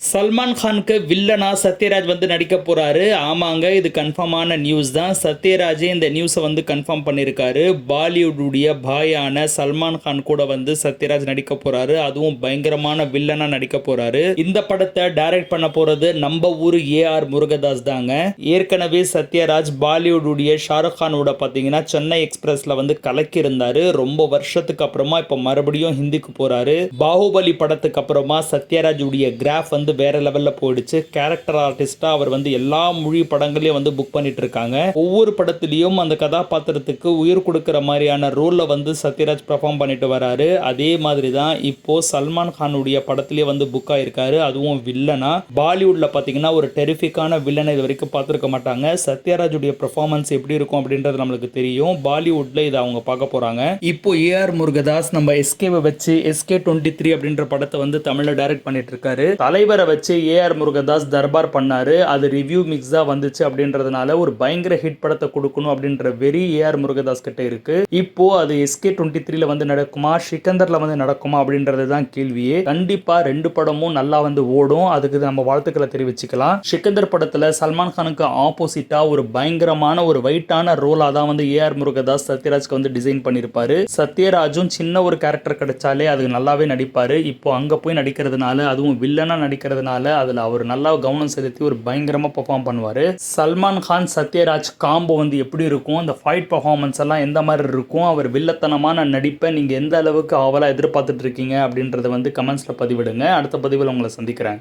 சல்மான் கானுக்கு வில்லனா சத்யராஜ் வந்து நடிக்க போறாரு. ஆமாங்க இது கன்ஃபார்மான நியூஸ் தான். சத்யராஜே இந்த நியூஸை வந்து கன்ஃபார்ம் பண்ணியிருக்காரு பாலிவுட்டுடைய பாயான சல்மான் கான் கூட வந்து சத்யராஜ் நடிக்க போறாரு. அதுவும் பயங்கரமான வில்லனா நடிக்க போறாரு. இந்த படத்தை டைரக்ட் பண்ண போறது நம்ம ஊர் ஏஆர் முருகதாஸ் தாங்க. ஏற்கனவே சத்யராஜ் பாலிவுட்டுடைய ஷாருக் கானோட பார்த்தீங்கன்னா சென்னை எக்ஸ்பிரஸ்ல வந்து கலக்கியிருந்தாரு. ரொம்ப வருஷத்துக்கு அப்புறமா இப்போ மறுபடியும் ஹிந்திக்கு போறாரு. பாகுபலி படத்துக்கு அப்புறமா சத்யராஜ் உடைய கிராஃப் வந்து வேற லெவல்ல போயிடுச்சு. கேரக்டர் ஆர்டிஸ்டா அவர் வந்து எல்லா மொழி படங்களையும் வந்து புக் பண்ணிட்டு இருக்காங்க ஒவ்வொரு படத்துலயும் அந்த கதாபாத்திரத்துக்கு உயிர் கொடுக்குற மாதிரியான ரோல்ல வந்து சத்யராஜ் பெர்ஃபார்ம் பண்ணிட்டு வராரு. அதே மாதிரி தான் இப்போ சல்மான் கானுடைய படத்திலேயே வந்து புக் ஆயிருக்காரு. அதுவும் வில்லனா பாலிவுட்ல பாத்தீங்கன்னா ஒரு டெரிஃபிக்கான வில்லனை இது வரைக்கும் பார்த்துருக்க மாட்டாங்க. சத்யராஜுடைய பெர்ஃபார்மன்ஸ் எப்படி இருக்கும் அப்படின்றது நம்மளுக்கு தெரியும். பாலிவுட்ல இதை அவங்க பார்க்க போறாங்க. இப்போ ஏஆர் முருகதாஸ் நம்ம எஸ்கேவை வச்சு எஸ்கே டுவெண்ட்டி த்ரீ அப்படின்ற படத்தை வந்து தமிழ்ல டைரக்ட் பண்ணிட்டு இருக்காரு தலைவர் வச்சு ஏஆர் முருகதாஸ் தர்பார் பண்ணாரு. அது ரிவ்யூ மிக்ஸா வந்துச்சு அப்படின்றதுனால ஒரு பயங்கர ஹிட் படத்தை கொடுக்கணும் அப்படின்ற வெறி ஏஆர் முருகதாஸ் கிட்ட இருக்கு. இப்போ அது எஸ்கே டுவெண்ட்டி த்ரீல வந்து நடக்குமா? சிக்கந்தர்ல வந்து நடக்குமா? அப்படின்றது தான் கேள்வியே. கண்டிப்பா ரெண்டு படமும் நல்லா வந்து ஓடும். அதுக்கு நம்ம வாழ்த்துக்களை தெரிவிச்சுக்கலாம். சிக்கந்தர் படத்துல சல்மான் கானுக்கு ஆப்போசிட்டா ஒரு பயங்கரமான ஒரு வெயிட்டான ரோலா தான் வந்து ஏஆர் முருகதாஸ் சத்யராஜ்க்கு வந்து டிசைன் பண்ணியிருப்பாரு சத்யராஜும் சின்ன ஒரு கேரக்டர் கிடைச்சாலே அது நல்லாவே நடிப்பாரு. இப்போ அங்க போய் நடிக்கிறதுனால அதுவும் வில்லனா இருக்கிறதுனால அதில் அவர் நல்லா கவனம் செலுத்தி ஒரு பயங்கரமாக பெர்ஃபார்ம் பண்ணுவார். சல்மான் கான் சத்யராஜ் காம்போ வந்து எப்படி இருக்கும்? அந்த ஃபைட் பர்ஃபார்மன்ஸ் எல்லாம் எந்த மாதிரி இருக்கும்? அவர் வில்லத்தனமான நடிப்பை நீங்கள் எந்த அளவுக்கு ஆவலாக எதிர்பார்த்துட்டு இருக்கீங்க அப்படின்றத வந்து கமெண்ட்ஸில் பதிவிடுங்க. அடுத்த பதிவில் உங்களை சந்திக்கிறேன்.